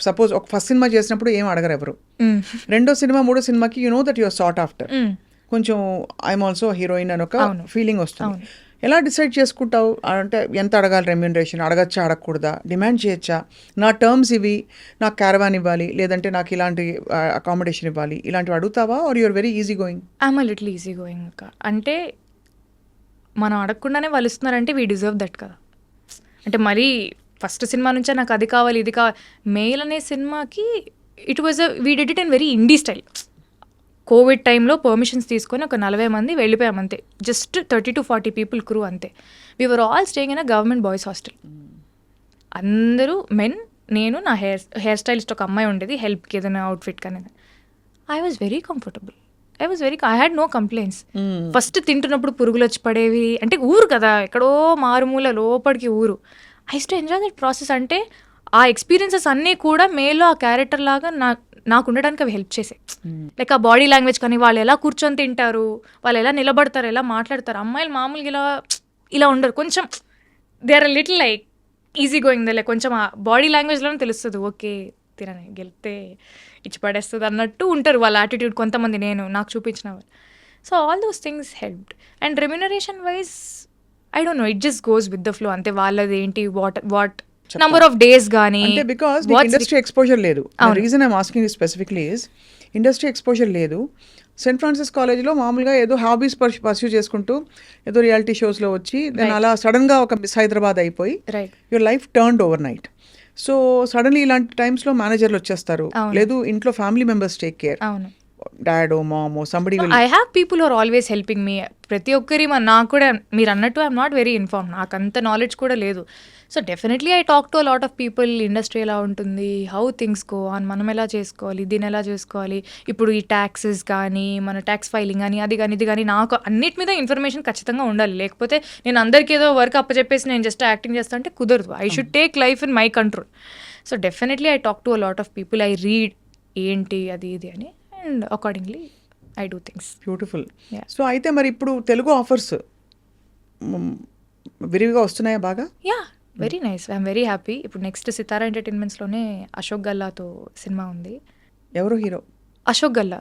Suppose ఒక first cinema చేసినప్పుడు ఏం అడగరు ఎవరు. రెండో సినిమా మూడో సినిమాకి you know that you're sought after కొంచెం ఐఎమ్ ఆల్సో హీరోయిన్ అని ఒక. ఫీలింగ్ వస్తుంది. ఎలా డిసైడ్ చేసుకుంటావు? అంటే ఎంత అడగాలి రెమ్యూనరేషన్ అడగచ్చా? అడగకూడదా? డిమాండ్ చేయొచ్చా? నా టర్మ్స్ ఇవి నాకు క్యారవాన్ ఇవ్వాలి లేదంటే నాకు ఇలాంటి అకామిడేషన్ ఇవ్వాలి ఇలాంటివి అడుగుతావా? Are you very easy going I'm little easy going అక్క. అంటే మనం అడగకుండానే వాళ్ళు ఇస్తున్నారంటే వీ డిజర్వ్ దట్ కదా. అంటే మరీ ఫస్ట్ సినిమా నుంచే నాకు అది కావాలి ఇది కావాలి. మెయిల్ అనే సినిమాకి it was a we did it in very indie style Covid టైంలో పర్మిషన్స్ తీసుకొని ఒక నలభై మంది వెళ్ళిపోయాం అంతే. Just thirty to forty people crew అంతే. We're all staying in a government boys hostel అందరూ మెన్ నేను నా హెయిర్ హెయిర్ స్టైలిస్ట్ ఒక అమ్మాయి ఉండేది హెల్ప్కి ఏదైనా అవుట్ఫిట్ కానీ I was very comfortable I was very I had no complaints first తింటున్నప్పుడు పురుగులు వచ్చి పడేవి అంటే ఊరు కదా ఎక్కడో మారుమూల లోపలికి ఊరు. I to enjoy that process అంటే ఆ ఎక్స్పీరియన్సెస్ అన్నీ కూడా మేలో ఆ క్యారెక్టర్ లాగా నా నాకు ఉండడానికి అవి హెల్ప్ చేసాయి. లైక్ ఆ బాడీ లాంగ్వేజ్ కానీ వాళ్ళు ఎలా కూర్చొని తింటారు వాళ్ళు ఎలా నిలబడతారు ఎలా మాట్లాడతారు అమ్మాయిలు మామూలుగా ఇలా ఇలా ఉండరు. కొంచెం they are little like easy going like కొంచెం ఆ బాడీ లాంగ్వేజ్లోనే తెలుస్తుంది. ఓకే తినని గెలితే ఇచ్చి పడేస్తుంది అన్నట్టు ఉంటారు వాళ్ళ యాటిట్యూడ్ కొంతమంది నేను నాకు చూపించిన వాళ్ళు so all those things helped and remuneration wise I don't know it just goes with the flow అంతే వాళ్ళది ఏంటి what what number of days కానీ అంటే బికాస్ ఇండస్ట్రీ ఎక్స్పోజర్ లేదు. Reason I'm asking specifically is industry exposure లేదు. Saint Francis కాలేజ్లో మామూలుగా ఏదో హాబీస్ పర్స్యూ చేసుకుంటూ ఏదో రియాలిటీ షోస్లో వచ్చి దాని అలా సడన్గా ఒక మిస్ హైదరాబాద్ అయిపోయి your life turned overnight so suddenly ఇలాంటి టైమ్స్లో మేనేజర్లు వచ్చేస్తారు. లేదు ఇంట్లో ఫ్యామిలీ మెంబర్స్ టేక్ కేర్ అవును. Dad or mom or somebody I have people are always helping me ప్రతి ఒక్కరి మా- నాకు కూడా మీరు అన్నట్టు ఐఎమ్ నాట్ వెరీ ఇన్ఫార్మ్ నాకు అంత నాలెడ్జ్ కూడా లేదు. So definitely I talk to lot of people industry ఎలా ఉంటుంది? హౌ థింగ్స్ గో ఆన్ మనం ఎలా చేసుకోవాలి? దీన్ని ఎలా చేసుకోవాలి? ఇప్పుడు ఈ ట్యాక్సెస్ కానీ మన ట్యాక్స్ ఫైలింగ్ కానీ అది కానీ ఇది కానీ నాకు అన్నిటి మీద ఇన్ఫర్మేషన్ ఖచ్చితంగా ఉండాలి. లేకపోతే నేను అందరికీ ఏదో వర్క్ అప్పచెప్పేసి నేను జస్ట్ యాక్టింగ్ చేస్తా అంటే కుదరదు. I should take life in my control so definitely I talk to lot of people I read ఏంటి అది ఇది అని. And accordingly I do things beautiful. So అయితే మరి ఇప్పుడు తెలుగు ఆఫర్స్ విరివిగా వస్తున్నాయా బాగా? Yeah very nice I'm very happy ఇప్పుడు నెక్స్ట్ సితారా ఎంటర్టైన్మెంట్స్లోనే అశోక్ గల్లాతో సినిమా ఉంది. ఎవరు హీరో? అశోక్ గల్లా.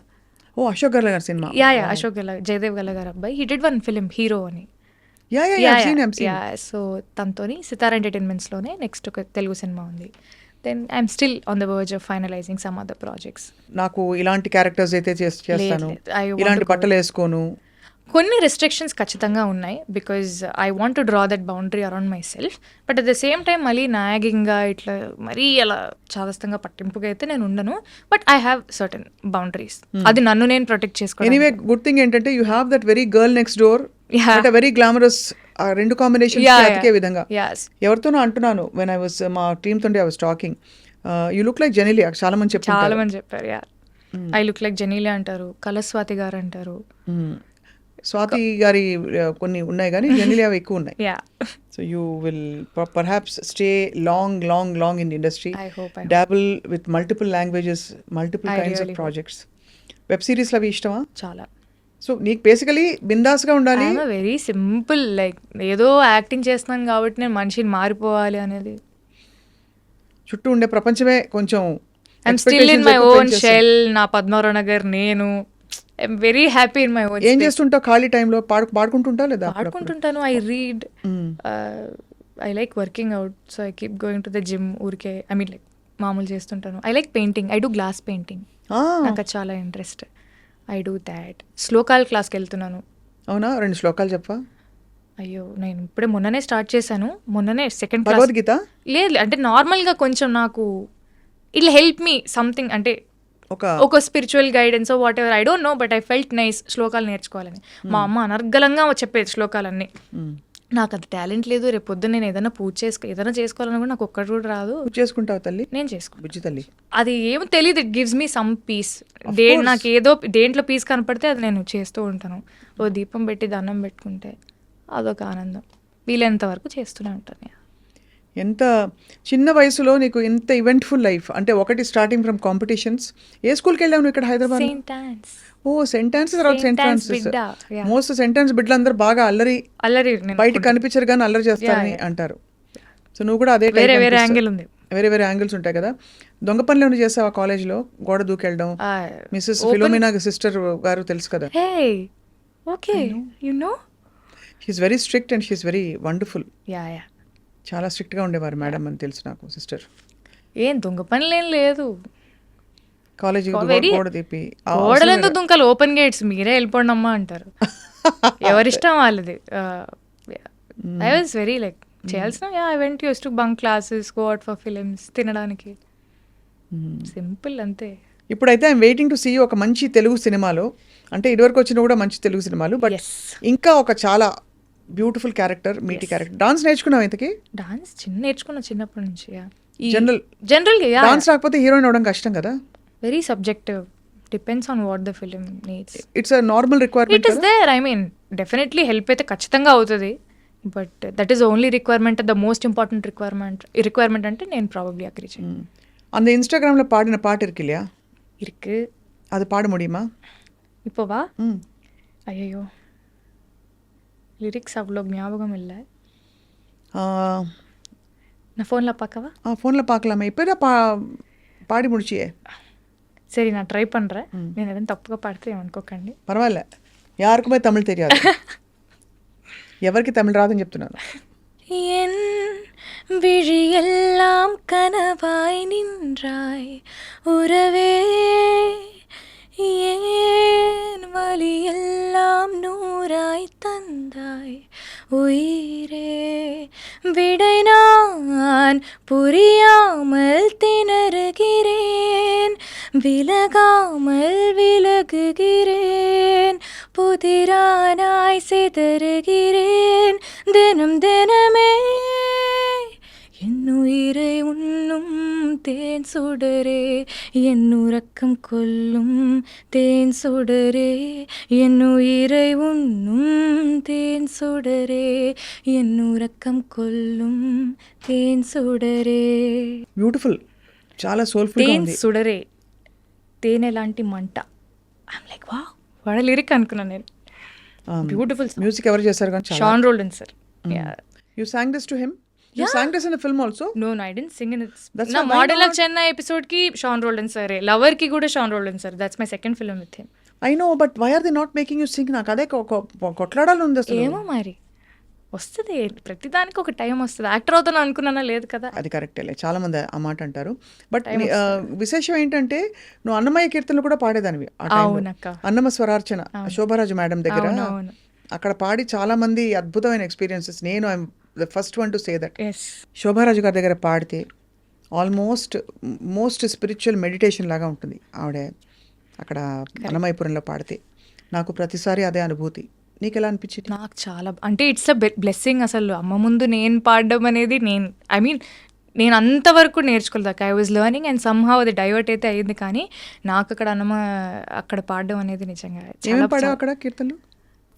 ఓ అశోక్ గర్ల గారి cinema. Yeah yeah Ashok Galla Jayadev Galla garu అబ్బాయి. He did one film hero అని. యా యా సో తనతోని సితారా ఎంటర్టైన్మెంట్స్లోనే నెక్స్ట్ ఒక తెలుగు సినిమా ఉంది. Then I'm still on the verge of finalising some other projects నాకు ఇలాంటి క్యారెక్టర్స్ అయితే చేస్- చేస్తాను. ఇలాంటి బట్టలు వేసుకోను. కొన్ని రెస్ట్రిక్షన్స్ ఖచ్చితంగా ఉన్నాయి because I want to draw that boundary around myself but at the same time మళ్ళీ నాగింగ్గా ఇట్లా మరీ అలా చాదస్తంగా పట్టింపుగా అయితే నేను ఉండను. But I have certain boundaries అది నన్ను నేను ప్రొటెక్ట్ చేసుకోవడం ఎనీవే గుడ్ థింగ్ ఏంటంటే you have that very girl next door very glamorous ఆ రెండు కాంబినేషన్ అతికే. విధంగా ఎవరితోనో అంటున్నాను వెన్ ఐ వాస్ మా టీమ్ తోటి I was talking you look like Genelia చాలా మంది చాలా చెప్తారు మంది చెప్పారు yeah I look like Genelia అంటారు కలస్వాతి గారు అంటారు స్వాతి గారి కొన్ని ఉన్నాయి కానీ జెనిలియా ఎక్కువ ఉన్నాయి so you will perhaps stay long long long in industry dabble with multiple languages multiple kinds of. Projects web సిరీస్లు అవి ఇష్టమా చాలా సో నీకు బేసికలీ బిందాస్గా ఉండాలి. వెరీ సింపుల్ లైక్ ఏదో యాక్టింగ్ చేస్తున్నాను కాబట్టి నేను మనిషిని మారిపోవాలి అనేది. చుట్టూ ఉండే ప్రపంచమే కొంచెం I'm still in my own. Shell నా పద్మారావు నగర్ నేను. I'm very happy in my own ఏం చేస్తుంటావు ఖాళీ టైంలో పాడు పాడుకుంటుంటావు లేదా? ఆడుకుంటుంటాను I read. I like working out so I keep going to the gym ఊరికే. ఐ మీన్ లైక్ మామూలు చేస్తుంటాను. I like painting I do glass painting నాకు చాలా ఇంట్రెస్ట్ ఐ డూ దాట్ శ్లోకాల్ క్లాస్కి వెళ్తున్నాను. అవునా? రెండు శ్లోకాలు చెప్పా అయ్యో నేను ఇప్పుడే మొన్ననే స్టార్ట్ చేశాను. మొన్ననే సెకండ్ క్లాస్ భగవద్గీత? లేదు అంటే నార్మల్గా కొంచెం నాకు ఇట్లా హెల్ప్ మీ సంథింగ్ అంటే ఒక ఒక spiritual guidance whatever I don't know but I felt nice శ్లోకాలు నేర్చుకోవాలని. మా అమ్మ అనర్గళంగా చెప్పేది శ్లోకాలన్నీ. మ్. నాకు అది టాలెంట్ లేదు. రేపు పొద్దున్న నేను ఏదైనా పూజ చేసుకో ఏదైనా చేసుకోవాలని కూడా నాకు ఒక్కటి కూడా రాదు. పూజ చేసుకుంటావు తల్లి? నేను చేసుకో బుజ్జి తల్లి. అది ఏమో తెలియదు it gives me some peace they నాకు ఏదో దేంట్లో పీస్ కనపడితే అది నేను చేస్తూ ఉంటాను. ఓ దీపం పెట్టి దండం పెట్టుకుంటే అదొక ఆనందం. వీలైనంత వరకు చేస్తూనే ఉంటాను. ఎంత చిన్న వయసులో నీకు ఇంత ఈవెంట్ఫుల్ లైఫ్ అంటే ఒకటి స్టార్టింగ్ ఫ్రమ్ కాంపిటీషన్స్ ఏ స్కూల్కి వెళ్ళావు నువ్వు ఇక్కడ హైదరాబాద్. ఓ సెంటెన్స్ తర్వాత Saint సెంట్ Anne's ఫ్రాన్సిస్ బిడ్డ, yeah. మోస్ట్ సెంటెన్స్ బిడ్డలందరూ బాగా అల్లరి అల్లరి బయట కనిపించరు కానీ అల్లరి చేస్తారని. అంటారు. సో నువ్వు కూడా అదే వేరే వేరే. యాంగిల్ ఉంది. వేరే వేరే యాంగిల్స్ ఉంటాయి కదా. దొంగ పనులు ఏమైనా చేసావా కాలేజ్లో గోడ దూకెళ్ళడం. మిస్సెస్ ఫిలోమినా సిస్టర్ గారు తెలుసు కదా. Okay you know she's very strict and she's very wonderful yeah yeah చాలా స్ట్రిక్ట్గా ఉండేవారు మేడం అని తెలుసు నాకు సిస్టర్. ఏం దొంగ పనులేం లేదు. కాలేజీ గోడ దుంకలు? ఓపెన్ గేట్స్ మీరే వెళ్ళిపోండి అమ్మా అంటారు. ఎవరిష్టం వాళ్ళది? ఐ వాజ్ వెరీ లైక్ చేయాల్సిన yeah I went used to bunk classes go out for films తినడానికి. సింపుల్ అంతే. ఇప్పుడైతే ఐమ్ వెయిటింగ్ టు సీ ఒక మంచి తెలుగు సినిమాలో అంటే ఇదివరకు వచ్చిన కూడా మంచి తెలుగు సినిమాలు బట్ ఇంకా ఒక చాలా బ్యూటిఫుల్ క్యారెక్టర్ మీటి క్యారెక్టర్ డాన్స్ నేర్చుకున్నావు ఇంతకి డాన్స్ చిన్న నేర్చుకున్న చిన్నప్పటి నుంచి General- జనరల్ యా డాన్స్ రాకపోతే హీరోయిన్ అవడం కష్టం కదా very subjective depends on what the film needs it's a normal it requirement is there I mean definitely help అయితే ఖచ్చితంగా అవుతుంది but that is only requirement the most important requirement requirement అంటే నేను probably agree చేయను அந்த இன்ஸ்டாகிராமில் பாடின பாட்டு இருக்கு இல்லையா இருக்கு அது பாட முடியுமா இப்போவா ம் ஐயோ லிரிக்ஸ் அவ்வளோ ஞாபகம் இல்லை நான் ஃபோனில் பார்க்கவா ஃபோனில் பார்க்கலாமே இப்போ தான் பா பாடி முடிச்சியே சரி நான் ட்ரை பண்ணுறேன் నేను ఏదైనా తప్పుగా పాడితే ఏమనుకోకండి పర్వాలే యారుకుమే తమిళ్ తెలియదు ఎవరికి తమిళ్ రాదని చెప్తున్నాను என் விழியெல்லாம் கனவாய் நின்றாய் உறவே உயிரே விடை நான் புரியாமல் திணறுகிறேன். விலகாமல் விலகுகிறேன். புதிரானாய் சிதறுகிறேன். தினம் தினமே உயிரை உண்ணும் தேன் சுடரே என் உறக்கம் கொல்லும் தேன் சுடரே என் உயிரை உண்ணும் தேன் சுடரே என் உறக்கம் கொல்லும் தேன் சுடரே బ్యూటిఫుల్ చాలా సోల్ఫుల్గా తేన్ ఉంది సుడరే తేనె లాంటి మంట ఐమ్ లైక్ వా వాడ లిరిక్ అనుకున్నాను నేను బ్యూటిఫుల్ మ్యూజిక్ ఎవరు చేశారు కానీ చాలా Sean Roldan sir you sang this to him you know no I didn't sing in That's నా why- why model of? Chennai ఎపిసోడ్కి Sean Roldan సరే లవర్కి కూడా Sean Roldan sir that's my second film with him I know but why are they not making you sing నాకు అదే కొ- కొ- కొట్లాడాలి ఉంది అసలు. ఏమో మరి. వస్తుంది. ప్రతిదానికి ఒక టైం వస్తుంది. యాక్టర్ అవుతాను అనుకున్నానా? లేదు కదా. అది కరెక్టేలే చాలా మంది ఆ మాట అంటారు. బట్ విశేషం ఏంటంటే నువ్వు అన్నమయ్య కీర్తనలు కూడా పాడేదానివి ఆ టైంలో. అవునక్క. అన్నమ స్వరార్చన శోభరాజు మేడం దగ్గర. అక్కడ పాడి చాలా మంది అద్భుతమైన ఎక్స్పీరియన్సెస్ నేను I'm the first one to say that Shobha Raju గారి దగ్గర పాడితే ఆల్మోస్ట్ మోస్ట్ స్పిరిచువల్ మెడిటేషన్ లాగా ఉంటుంది. ఆవిడ అక్కడ అన్నమయపురంలో పాడితే. నాకు ప్రతిసారి అదే అనుభూతి. నీకు ఎలా అనిపించింది? నాకు చాలా అంటే ఇట్స్ అ బ్లెస్సింగ్ అసలు. అమ్మ ముందు నేను పాడడం అనేది నేను ఐ మీన్ నేను అంతవరకు నేర్చుకోలేదు. I was learning and somehow అది డైవర్ట్ అయితే అయ్యింది. కానీ నాకు అక్కడ అన్నమ అక్కడ పాడడం అనేది నిజంగా పాడావు అక్కడ కీర్తనలు?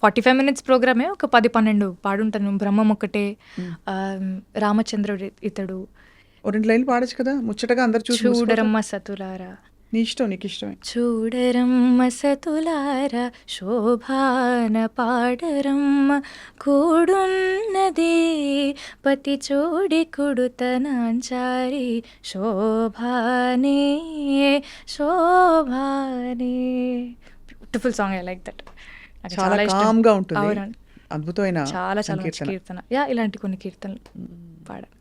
ఫార్టీ ఫైవ్ మినిట్స్ ప్రోగ్రామే ఒక పది పన్నెండు పాడుంటాను. బ్రహ్మం ఒకటే రామచంద్రుడు ఇతడు. రెండు లైన్లు పాడచ్చు కదా? ముచ్చటగా అందరు చూసి. చూడరమ్మ సతులారా. నీ ఇష్టం నీకు ఇష్టమే. చూడరమ్మ సతులార శోభాన పాడరమ్మ కూడున్నది పతి చూడి కుడుతనాంచారి శోభానే శోభానే. Beautiful song I like that. చాలా కామ్గా ఉంటుంది. అద్భుతమైన చాలా చాలా కీర్తన. యా ఇలాంటి కొన్ని కీర్తనలు పాడాను.